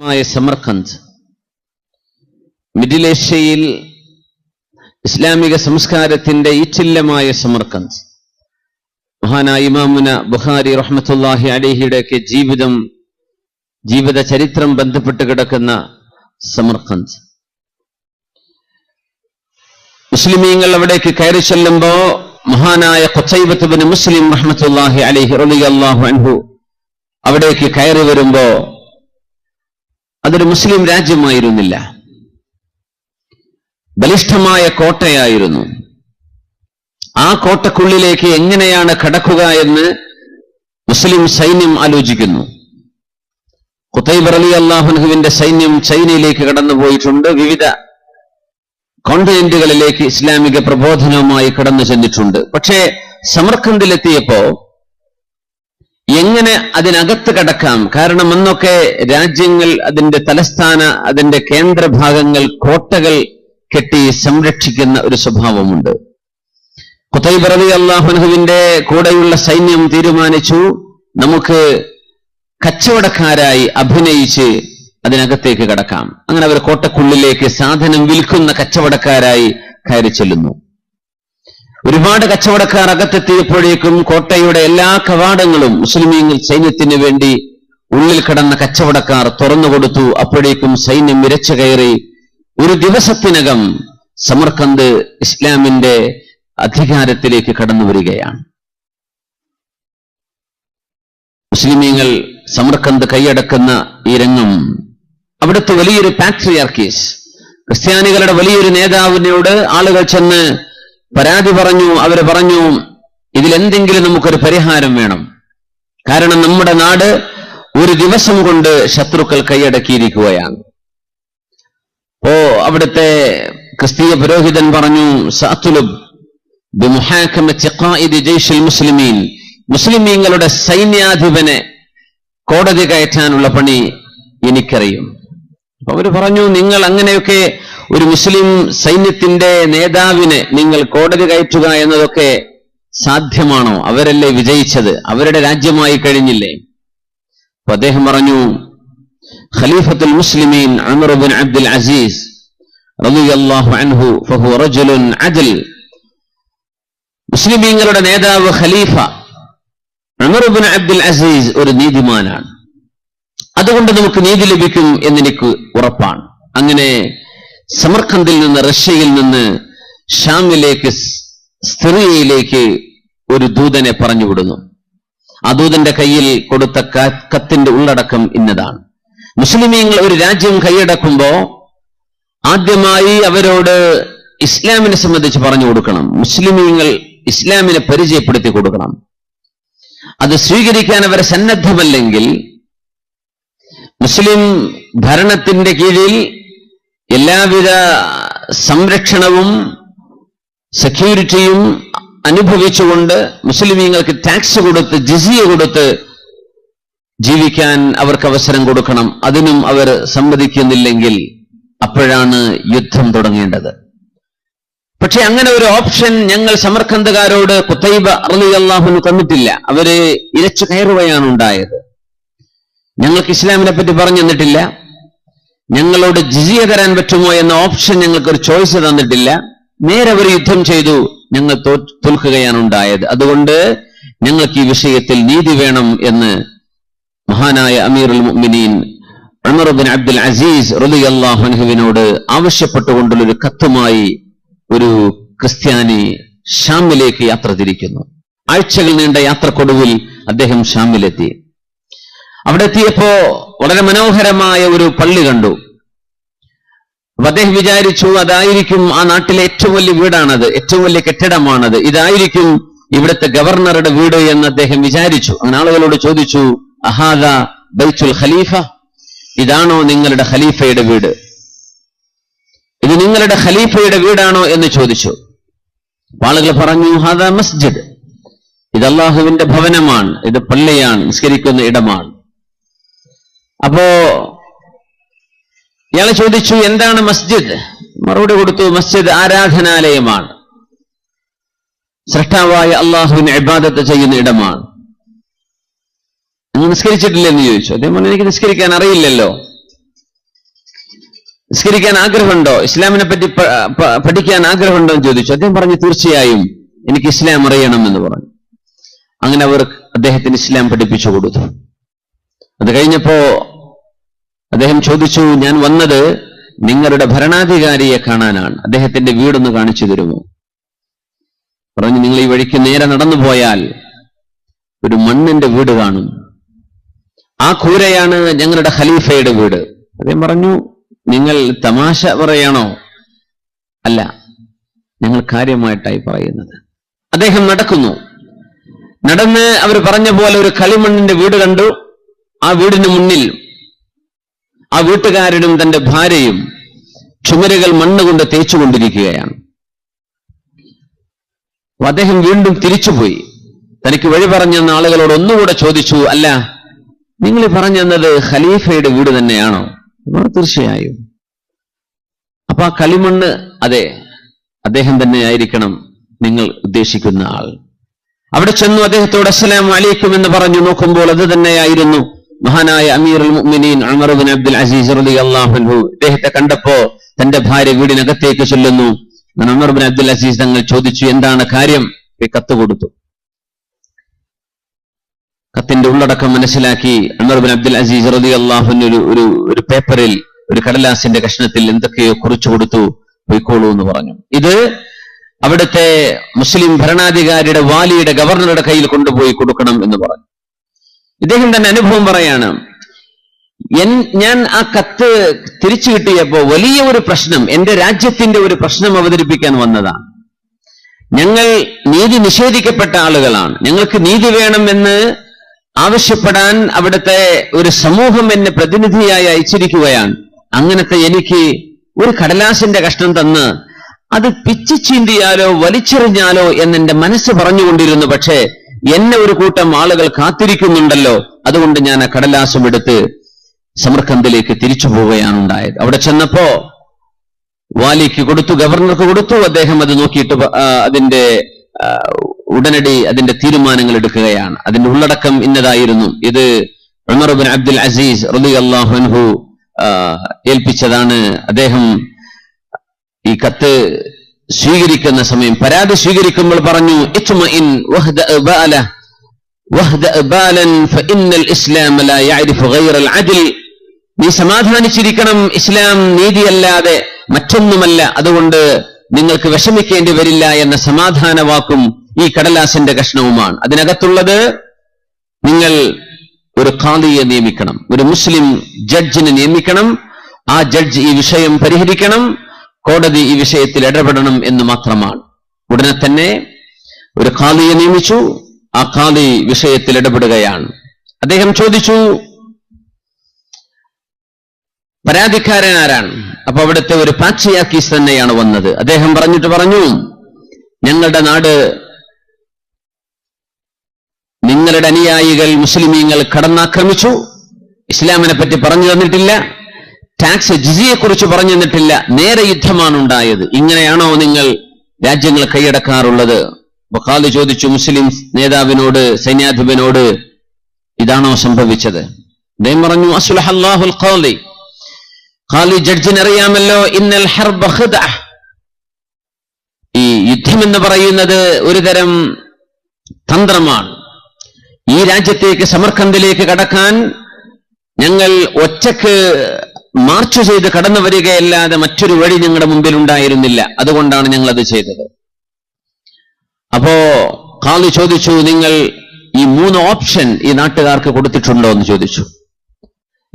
മായ Samarkand middle ഏഷ്യയിൽ ഇസ്ലാമിക സംസ്കാരത്തിന്റെ ഈറ്റില്ലമായ സമർഖന്ദ് മഹാനായ ഇമാമുന ബുഹാരി റഹ്മത്തുല്ലാഹി അലിഹിയുടെയൊക്കെ ജീവിതം ജീവിത ചരിത്രം ബന്ധപ്പെട്ട് കിടക്കുന്ന സമർഖന്ദ് മുസ്ലിമീങ്ങൾ അവിടേക്ക് കയറി ചെല്ലുമ്പോ മഹാനായ കൊച്ചൈബത്ത് മുസ്ലിം റഹ്മത്തുല്ലാഹി അലിഹി റളിയല്ലാഹു അൻഹു അവിടേക്ക് കയറി വരുമ്പോ അതൊരു മുസ്ലിം രാജ്യമായിരുന്നില്ല. ബലിഷ്ഠമായ കോട്ടയായിരുന്നു. ആ കോട്ടക്കുള്ളിലേക്ക് എങ്ങനെയാണ് കടക്കുക എന്ന് മുസ്ലിം സൈന്യം ആലോചിക്കുന്നു. കുത്തൈബ് അലി അള്ളാഹുനഹുവിന്റെ സൈന്യം ചൈനയിലേക്ക് കടന്നുപോയിട്ടുണ്ട്. വിവിധ കോണ്ടിനെന്റുകളിലേക്ക് ഇസ്ലാമിക പ്രബോധനവുമായി കടന്നു ചെന്നിട്ടുണ്ട് പക്ഷേ സമർഖന്ദിലെത്തിയപ്പോ എങ്ങനെ അതിനകത്ത് കടക്കാം? കാരണം അന്നൊക്കെ രാജ്യങ്ങൾ അതിന്റെ തലസ്ഥാന അതിന്റെ കേന്ദ്രഭാഗങ്ങൾ കോട്ടകൾ കെട്ടി സംരക്ഷിക്കുന്ന ഒരു സ്വഭാവമുണ്ട്. കുത്തൈബ് റബി അള്ളാഹുനഹുവിന്റെ കൂടെയുള്ള സൈന്യം തീരുമാനിച്ചു. നമുക്ക് കച്ചവടക്കാരായി അഭിനയിച്ച് അതിനകത്തേക്ക് കടക്കാം. അങ്ങനെ അവർ കോട്ടക്കുള്ളിലേക്ക് സാധനം വിൽക്കുന്ന കച്ചവടക്കാരായി കയറി ചെല്ലുന്നു. ഒരുപാട് കച്ചവടക്കാർ അകത്തെത്തിയപ്പോഴേക്കും കോട്ടയുടെ എല്ലാ കവാടങ്ങളും മുസ്ലിമീങ്ങൾ സൈന്യത്തിന് വേണ്ടി ഉള്ളിൽ കടന്ന കച്ചവടക്കാർ തുറന്നുകൊടുത്തു അപ്പോഴേക്കും സൈന്യം ഇരച്ചു കയറി. ഒരു ദിവസത്തിനകം സമർക്കന്ത് ഇസ്ലാമിന്റെ അധികാരത്തിലേക്ക് കടന്നു വരികയാണ്. മുസ്ലിമീങ്ങൾ സമർക്കന്ത് കൈയടക്കുന്ന ഈ രംഗം. അവിടുത്തെ വലിയൊരു പാട്രിയാർക്കീസ് ക്രിസ്ത്യാനികളുടെ വലിയൊരു നേതാവിനോട് ആളുകൾ ചെന്ന് പരാതി പറഞ്ഞു അവർ പറഞ്ഞു ഇതിലെന്തെങ്കിലും നമുക്കൊരു പരിഹാരം വേണം. കാരണം നമ്മുടെ നാട് ഒരു ദിവസം കൊണ്ട് ശത്രുക്കൾ കൈയടക്കിയിരിക്കുകയാണ്. ഓ അവിടുത്തെ ക്രിസ്തീയ പുരോഹിതൻ പറഞ്ഞു മുസ്ലിമീൻ. മുസ്ലിമീങ്ങളുടെ സൈന്യാധിപനെ കോടതി കയറ്റാനുള്ള പണി എനിക്കറിയും. അവർ പറഞ്ഞു നിങ്ങൾ അങ്ങനെയൊക്കെ ഒരു മുസ്ലിം സൈന്യത്തിന്റെ നേതാവിനെ നിങ്ങൾ കോടതി കയറ്റുക എന്നതൊക്കെ സാധ്യമാണോ? അവരല്ലേ വിജയിച്ചത്? അവരുടെ രാജ്യമായി കഴിഞ്ഞില്ലേ? അപ്പൊ അദ്ദേഹം പറഞ്ഞു ഖലീഫത്തുൽ മുസ്ലിമീൻ അമർബിൻ അബ്ദുൽ അസീസ് അൻഹു ഫഹു റജുലുൻ മുസ്ലിമീങ്ങളുടെ നേതാവ് ഖലീഫ അമറുബിൻ അബ്ദുൽ അസീസ് ഒരു നീതിമാനാണ്. അതുകൊണ്ട് നമുക്ക് നീതി ലഭിക്കും എന്നെനിക്ക് ഉറപ്പാണ്. അങ്ങനെ സമർഖന്ദിൽ നിന്ന് റഷ്യയിൽ നിന്ന് ഷാമിലേക്ക് സ്ത്രീയിലേക്ക് ഒരു ദൂതനെ പറഞ്ഞുവിടുന്നു. ആ ദൂതന്റെ കയ്യിൽ കൊടുത്ത കത്തിന്റെ ഉള്ളടക്കം ഇന്നതാണ്. മുസ്ലിമീങ്ങൾ ഒരു രാജ്യം കൈയടക്കുമ്പോ ആദ്യമായി അവരോട് ഇസ്ലാമിനെ സംബന്ധിച്ച് പറഞ്ഞു കൊടുക്കണം. മുസ്ലിമീങ്ങൾ ഇസ്ലാമിനെ പരിചയപ്പെടുത്തി കൊടുക്കണം. അത് സ്വീകരിക്കാൻ അവരെ സന്നദ്ധമല്ലെങ്കിൽ മുസ്ലിം ഭരണത്തിന്റെ കീഴിൽ എല്ലാവിധ സംരക്ഷണവും സെക്യൂരിറ്റിയും അനുഭവിച്ചുകൊണ്ട് മുസ്ലിമീങ്ങൾക്ക് ടാക്സ് കൊടുത്ത് ജിസിയ കൊടുത്ത് ജീവിക്കാൻ അവർക്ക് അവസരം കൊടുക്കണം. അതിനും അവർ സമ്മതിക്കുന്നില്ലെങ്കിൽ അപ്പോഴാണ് യുദ്ധം തുടങ്ങേണ്ടത്. പക്ഷെ അങ്ങനെ ഒരു ഓപ്ഷൻ ഞങ്ങൾ സമർക്കന്ധകാരോട് കുത്തൈബ അറലി അള്ളാഹുന് തന്നിട്ടില്ല. അവർ ഇരച്ചു കയറുകയാണ് ഉണ്ടായത്. ഞങ്ങൾക്ക് ഇസ്ലാമിനെ പറ്റി പറഞ്ഞു തന്നിട്ടില്ല. ഞങ്ങളോട് ജിസിയ തരാൻ പറ്റുമോ എന്ന ഓപ്ഷൻ ഞങ്ങൾക്ക് ഒരു ചോയ്സ് തന്നിട്ടില്ല. നേരെ അവർ യുദ്ധം ചെയ്തു. ഞങ്ങൾ തോൽക്കുകയാണ് ഉണ്ടായത്. അതുകൊണ്ട് ഞങ്ങൾക്ക് ഈ വിഷയത്തിൽ നീതി വേണം എന്ന് മഹാനായ അമീറുൽ മുഅ്മിനീൻ ഉമർ ബിൻ അബ്ദുൽ അസീസ് റളിയല്ലാഹു അൻഹുവിനോട് ആവശ്യപ്പെട്ടുകൊണ്ടുള്ള ഒരു കത്തുമായി ഒരു ക്രിസ്ത്യാനി ഷാമിലേക്ക് യാത്ര തിരിക്കുന്നു. ആഴ്ചകൾ നീണ്ട യാത്രക്കൊടുവിൽ അദ്ദേഹം ഷാമിലെത്തി. അവിടെ എത്തിയപ്പോ വളരെ മനോഹരമായ ഒരു പള്ളി കണ്ടു. അപ്പൊ അദ്ദേഹം വിചാരിച്ചു അതായിരിക്കും ആ നാട്ടിലെ ഏറ്റവും വലിയ വീടാണത് ഏറ്റവും വലിയ കെട്ടിടമാണത്. ഇതായിരിക്കും ഇവിടുത്തെ ഗവർണറുടെ വീട് എന്ന് അദ്ദേഹം വിചാരിച്ചു. അങ്ങനെ ആളുകളോട് ചോദിച്ചു അഹാദ ബൈച്ചുൽ ഖലീഫ? ഇതാണോ നിങ്ങളുടെ ഖലീഫയുടെ വീട്? ഇത് നിങ്ങളുടെ ഖലീഫയുടെ വീടാണോ? എന്ന് ചോദിച്ചു. ആളുകൾ പറഞ്ഞു ഹാദ മസ്ജിദ്. ഇത് അള്ളാഹുവിന്റെ ഭവനമാണ് ഇത് പള്ളിയാണ് നിസ്കരിക്കുന്ന ഇടമാണ്. അപ്പോ ഇയാളെ ചോദിച്ചു എന്താണ് മസ്ജിദ്? മറുപടി കൊടുത്തു മസ്ജിദ് ആരാധനാലയമാണ്. സൃഷ്ടാവായ അള്ളാഹുവിന് ഇബാദത്ത് ചെയ്യുന്ന ഇടമാണ്. നിസ്കരിച്ചിട്ടില്ല എന്ന് ചോദിച്ചു. അദ്ദേഹം പറഞ്ഞു എനിക്ക് നിസ്കരിക്കാൻ അറിയില്ലല്ലോ. നിസ്കരിക്കാൻ ആഗ്രഹമുണ്ടോ? ഇസ്ലാമിനെ പറ്റി പഠിക്കാൻ ആഗ്രഹമുണ്ടോ എന്ന് ചോദിച്ചു. അദ്ദേഹം പറഞ്ഞു തീർച്ചയായും എനിക്ക് ഇസ്ലാം അറിയണം എന്ന് പറഞ്ഞു. അങ്ങനെ അവർ അദ്ദേഹത്തിന് ഇസ്ലാം പഠിപ്പിച്ചു കൊടുത്തു. അത് കഴിഞ്ഞപ്പോ അദ്ദേഹം ചോദിച്ചു ഞാൻ വന്നത് നിങ്ങളുടെ ഭരണാധികാരിയെ കാണാനാണ്. അദ്ദേഹത്തിന്റെ വീടൊന്ന് കാണിച്ചു തരുമോ? പറഞ്ഞു നിങ്ങൾ ഈ വഴിക്ക് നേരെ നടന്നു പോയാൽ ഒരു മണ്ണിന്റെ വീട് കാണും. ആ കൂരയാണ് ഞങ്ങളുടെ ഖലീഫയുടെ വീട്. അദ്ദേഹം പറഞ്ഞു നിങ്ങൾ തമാശ പറയണോ? അല്ല ഞങ്ങൾ കാര്യമായിട്ടായി പറയുന്നത്. അദ്ദേഹം നടക്കുന്നു. നടന്ന് അവർ പറഞ്ഞ പോലെ ഒരു കളിമണ്ണിന്റെ വീട് കണ്ടു. ആ വീടിന് മുന്നിൽ ആ വീട്ടുകാരനും തന്റെ ഭാര്യയും ചുമരുകൾ മണ്ണ് കൊണ്ട് തേച്ചുകൊണ്ടിരിക്കുകയാണ് അദ്ദേഹം വീണ്ടും തിരിച്ചുപോയി. തനിക്ക് വഴി പറഞ്ഞെന്ന ആളുകളോട് ഒന്നുകൂടെ ചോദിച്ചു അല്ല നിങ്ങൾ പറഞ്ഞെന്നത് ഖലീഫയുടെ വീട് തന്നെയാണോ? തീർച്ചയായും. അപ്പൊ ആ കളിമണ്ണ് അതെ അദ്ദേഹം തന്നെ ആയിരിക്കണം നിങ്ങൾ ഉദ്ദേശിക്കുന്ന ആൾ. അവിടെ ചെന്നു അദ്ദേഹത്തോട് അസ്സലാം അലൈക്കും എന്ന് പറഞ്ഞു. നോക്കുമ്പോൾ അത് തന്നെയായിരുന്നു. മഹാനായ അമീർ മുഅ്മിനീൻ ഉമർ ബിൻ അബ്ദുൽ അസീസ് റളിയല്ലാഹു അൻഹു ഇദ്ദേഹത്തെ കണ്ടപ്പോ തന്റെ ഭാര്യ വീടിനകത്തേക്ക് ചൊല്ലുന്നു. ഉമർ ബിൻ അബ്ദുൽ അസീസ് തങ്ങൾ ചോദിച്ചു എന്താണ് കാര്യം? കത്ത് കൊടുത്തു. കത്തിന്റെ ഉള്ളടക്കം മനസ്സിലാക്കി ഉമർ ബിൻ അബ്ദുൽ അസീസ് റളിയല്ലാഹു അൻഹു ഒരു ഒരു പേപ്പറിൽ ഒരു കടലാസിന്റെ കഷ്ണത്തിൽ എന്തൊക്കെയോ കുറിച്ചു കൊടുത്തു. പോയിക്കോളൂ എന്ന് പറഞ്ഞു. ഇത് അവിടുത്തെ മുസ്ലിം ഭരണാധികാരിയുടെ വാലിയുടെ ഗവർണറുടെ കയ്യിൽ കൊണ്ടുപോയി കൊടുക്കണം എന്ന് പറഞ്ഞു. ഇദ്ദേഹം തന്റെ അനുഭവം പറയാണ് എൻ ഞാൻ ആ കത്ത് തിരിച്ചു കിട്ടിയപ്പോ വലിയ ഒരു പ്രശ്നം എന്റെ രാജ്യത്തിന്റെ ഒരു പ്രശ്നം അവതരിപ്പിക്കാൻ വന്നതാണ് ഞങ്ങൾ നീതി നിഷേധിക്കപ്പെട്ട ആളുകളാണ്. ഞങ്ങൾക്ക് നീതി വേണമെന്ന് ആവശ്യപ്പെടാൻ അവിടുത്തെ ഒരു സമൂഹം എന്നെ പ്രതിനിധിയായി അയച്ചിരിക്കുകയാണ്. അങ്ങനത്തെ എനിക്ക് ഒരു കടലാസിന്റെ കഷ്ണം തന്ന് അത് പിച്ചു ചീന്തിയാലോ വലിച്ചെറിഞ്ഞാലോ എന്നെന്റെ മനസ്സ് പറഞ്ഞുകൊണ്ടിരുന്നു. പക്ഷേ എന്നെ ഒരു കൂട്ടം ആളുകൾ കാത്തിരിക്കുന്നുണ്ടല്ലോ. അതുകൊണ്ട് ഞാൻ ആ കടലാസം എടുത്ത് സമർക്കന്തിലേക്ക് തിരിച്ചു പോവുകയാണ് ഉണ്ടായത് അവിടെ ചെന്നപ്പോ വാലിക്ക് കൊടുത്തു ഗവർണർക്ക് കൊടുത്തു. അദ്ദേഹം അത് നോക്കിയിട്ട് അതിന്റെ ഉടനടി അതിന്റെ തീരുമാനങ്ങൾ എടുക്കുകയാണ്. അതിന്റെ ഉള്ളടക്കം ഇന്നതായിരുന്നു. ഇത് ഉമർ ബിൻ അബ്ദുൽ അസീസ് റബി അൻഹു ഏൽപ്പിച്ചതാണ്. അദ്ദേഹം ഈ കത്ത് സ്വീകരിക്കുന്ന സമയം. പരാതി സ്വീകരിക്കുമ്പോൾ പറഞ്ഞു നീ സമാധാനിച്ചിരിക്കണം ഇസ്ലാം നീതിയല്ലാതെ മറ്റൊന്നുമല്ല. അതുകൊണ്ട് നിങ്ങൾക്ക് വിഷമിക്കേണ്ടി വരില്ല എന്ന സമാധാന വാക്കും ഈ കടലാസിന്റെ കഷ്ണവുമാണ്. അതിനകത്തുള്ളത് നിങ്ങൾ ഒരു ഖാദിയെ നിയമിക്കണം ഒരു മുസ്ലിം ജഡ്ജിനെ നിയമിക്കണം ആ ജഡ്ജ് ഈ വിഷയം പരിഹരിക്കണം കോടതി ഈ വിഷയത്തിൽ ഇടപെടണം എന്ന് മാത്രമാണ്. ഉടനെ തന്നെ ഒരു ഖാദിയെ നിയമിച്ചു. ആ ഖാദി വിഷയത്തിൽ ഇടപെടുകയാണ്. അദ്ദേഹം ചോദിച്ചു പരാതിക്കാരൻ ആരാണ്? അപ്പൊ അവിടുത്തെ ഒരു പാച്ചിയാക്കീസ് തന്നെയാണ് വന്നത്. അദ്ദേഹം പറഞ്ഞിട്ട് പറഞ്ഞു ഞങ്ങളുടെ നാട് നിങ്ങളുടെ അനുയായികൾ മുസ്ലിമീങ്ങൾ കടന്നാക്രമിച്ചു. ഇസ്ലാമിനെ പറ്റി പറഞ്ഞു തന്നിട്ടില്ല. ടാക്സ് ജിസിയെ കുറിച്ച് പറഞ്ഞു തന്നിട്ടില്ല. നേരെ യുദ്ധമാണ് ഉണ്ടായത് ഇങ്ങനെയാണോ നിങ്ങൾ രാജ്യങ്ങൾ കൈയടക്കാറുള്ളത്? ബഖാദ് ചോദിച്ചു മുസ്ലിം നേതാവിനോട് സൈന്യാധിപനോട് ഇതാണോ സംഭവിച്ചത്? അദ്ദേഹം പറഞ്ഞു അസുലഹല്ലാഹുൽ ഖാലി ഖാലി ജഡ്ജിന് അറിയാമല്ലോ ഇന്നൽ ഹർബ. ഈ യുദ്ധം എന്ന് പറയുന്നത് ഒരു തരം തന്ത്രമാണ്. ഈ രാജ്യത്തേക്ക് സമർക്കന്ദിലേക്ക് കടക്കാൻ ഞങ്ങൾ ഒറ്റയ്ക്ക് മാർച്ച് ചെയ്ത് കടന്നു വരികയല്ലാതെ മറ്റൊരു വഴി ഞങ്ങളുടെ മുമ്പിൽ ഉണ്ടായിരുന്നില്ല. അതുകൊണ്ടാണ് ഞങ്ങൾ അത് ചെയ്തത്. അപ്പോ കാളി ചോദിച്ചു നിങ്ങൾ ഈ മൂന്ന് ഓപ്ഷൻ ഈ നാട്ടുകാർക്ക് കൊടുത്തിട്ടുണ്ടോ? എന്ന് ചോദിച്ചു.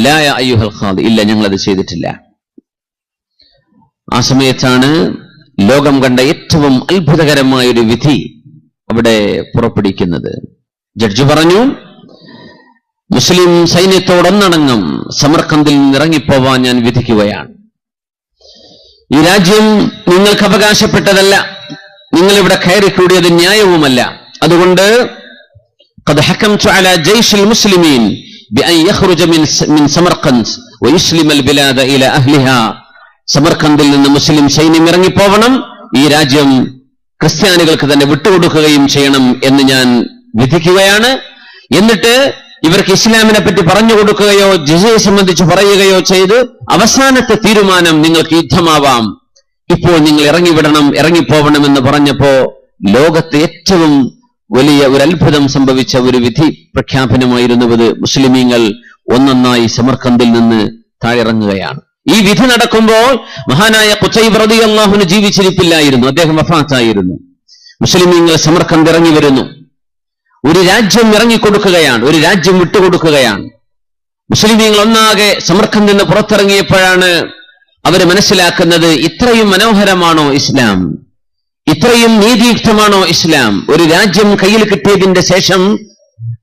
ലായ അയ്യുഹൽ ഖാദ്. ഇല്ല ഞങ്ങൾ അത് ചെയ്തിട്ടില്ല. ആ സമയത്താണ് ലോകം കണ്ട ഏറ്റവും അത്ഭുതകരമായൊരു വിധി അവിടെ പുറപ്പെടുവിക്കുന്നത്. ജഡ്ജ് പറഞ്ഞു മുസ്ലിം സൈന്യത്തോടൊന്നടങ്കം സമർക്കന്തിൽ നിന്ന് ഇറങ്ങിപ്പോവാൻ ഞാൻ വിധിക്കുകയാണ് ഈ രാജ്യം നിങ്ങൾക്ക് അവകാശപ്പെട്ടതല്ല നിങ്ങൾ ഇവിടെ കയറി കൂടിയത് ന്യായവുമല്ല അതുകൊണ്ട് قد حكمت على جيش المسلمين بأن يخرج من من سمرقند ويسلم البلاد إلى أهلها സമർക്കന്തിൽ നിന്ന് മുസ്ലിം സൈന്യം ഇറങ്ങിപ്പോവണം ഈ രാജ്യം ക്രിസ്ത്യാനികൾക്ക് തന്നെ വിട്ടുകൊടുക്കുകയും ചെയ്യണം എന്ന് ഞാൻ വിധിക്കുകയാണ് എന്നിട്ട് ഇവർക്ക് ഇസ്ലാമിനെ പറ്റി പറഞ്ഞു കൊടുക്കുകയോ ജിസയെ സംബന്ധിച്ച് പറയുകയോ ചെയ്ത് അവസാനത്തെ തീരുമാനം നിങ്ങൾക്ക് യുദ്ധമാവാം. ഇപ്പോൾ നിങ്ങൾ ഇറങ്ങിവിടണം ഇറങ്ങിപ്പോവണമെന്ന് പറഞ്ഞപ്പോ ലോകത്തെ ഏറ്റവും വലിയ ഒരു അത്ഭുതം സംഭവിച്ച ഒരു വിധി പ്രഖ്യാപനമായിരുന്നുവത് മുസ്ലിമീങ്ങൾ ഒന്നൊന്നായി സമർക്കന്തിൽ നിന്ന് താഴിറങ്ങുകയാണ് ഈ വിധി നടക്കുമ്പോൾ മഹാനായ കുച്ചൈ റതി അള്ളാഹുന് ജീവിച്ചിരിപ്പില്ലായിരുന്നു. അദ്ദേഹം വഫാത്തായിരുന്നു. മുസ്ലിമീങ്ങൾ സമർക്കന്ത് ഇറങ്ങി വരുന്നു. ഒരു രാജ്യം ഇറങ്ങിക്കൊടുക്കുകയാണ് ഒരു രാജ്യം വിട്ടുകൊടുക്കുകയാണ്. മുസ്ലിമീങ്ങൾ ഒന്നാകെ സമർക്കം നിന്ന് പുറത്തിറങ്ങിയപ്പോഴാണ് അവർ മനസ്സിലാക്കുന്നത് ഇത്രയും മനോഹരമാണോ ഇസ്ലാം? ഇത്രയും നീതിയുക്തമാണോ ഇസ്ലാം? ഒരു രാജ്യം കയ്യിൽ കിട്ടിയതിന്റെ ശേഷം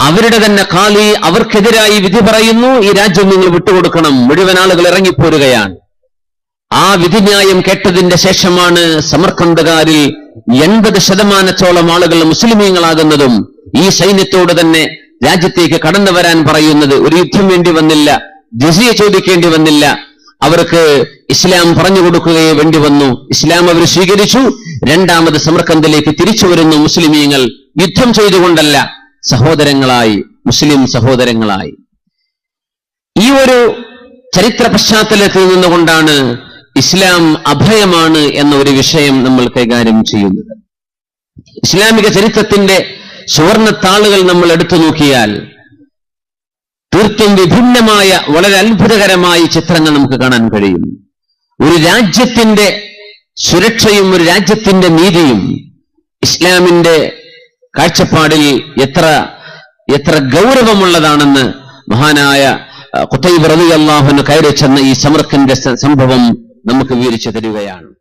അവരുടെ തന്നെ കാലി അവർക്കെതിരായി വിധി പറയുന്നു ഈ രാജ്യം നിങ്ങൾ വിട്ടുകൊടുക്കണം മുഴുവൻ ആളുകൾ ഇറങ്ങിപ്പോരുകയാണ്. ആ വിധിന്യായം കേട്ടതിന്റെ ശേഷമാണ് സമർക്കന്ദകാരിൽ എൺപത് ശതമാനത്തോളം ആളുകൾ മുസ്ലിമീങ്ങളാകുന്നതും ഈ സൈന്യത്തോട് തന്നെ രാജ്യത്തേക്ക് കടന്നു വരാൻ പറയുന്നത് ഒരു യുദ്ധം വേണ്ടി വന്നില്ല ജസിയ ചോദിക്കേണ്ടി വന്നില്ല. അവർക്ക് ഇസ്ലാം പറഞ്ഞു കൊടുക്കുകയേ വേണ്ടി വന്നു. ഇസ്ലാം അവർ സ്വീകരിച്ചു. രണ്ടാമത് സമർക്കന്തിലേക്ക് തിരിച്ചു വരുന്നു മുസ്ലിമീങ്ങൾ. യുദ്ധം ചെയ്തുകൊണ്ടല്ല സഹോദരങ്ങളായി മുസ്ലിം സഹോദരങ്ങളായി. ഈ ഒരു ചരിത്ര പശ്ചാത്തലത്തിൽ നിന്നുകൊണ്ടാണ് ഇസ്ലാം അഭയമാണ് എന്ന ഒരു വിഷയം നമ്മൾ കൈകാര്യം ചെയ്യുന്നത്. ഇസ്ലാമിക ചരിത്രത്തിന്റെ സുവർണത്താളുകൾ നമ്മൾ എടുത്തു നോക്കിയാൽ തീർത്തും വിഭിന്നമായ വളരെ അത്ഭുതകരമായ ചിത്രങ്ങൾ നമുക്ക് കാണാൻ കഴിയും. ഒരു രാജ്യത്തിന്റെ സുരക്ഷയും ഒരു രാജ്യത്തിന്റെ നീതിയും ഇസ്ലാമിന്റെ കാഴ്ചപ്പാടിൽ എത്ര എത്ര ഗൗരവമുള്ളതാണെന്ന് മഹാനായ കുത്തൈബ് റബി അള്ളാഹുന് കയറി ചെന്ന ഈ സമർക്കിന്റെ സംഭവം നമുക്ക് വിവരിച്ചു തരികയാണ്.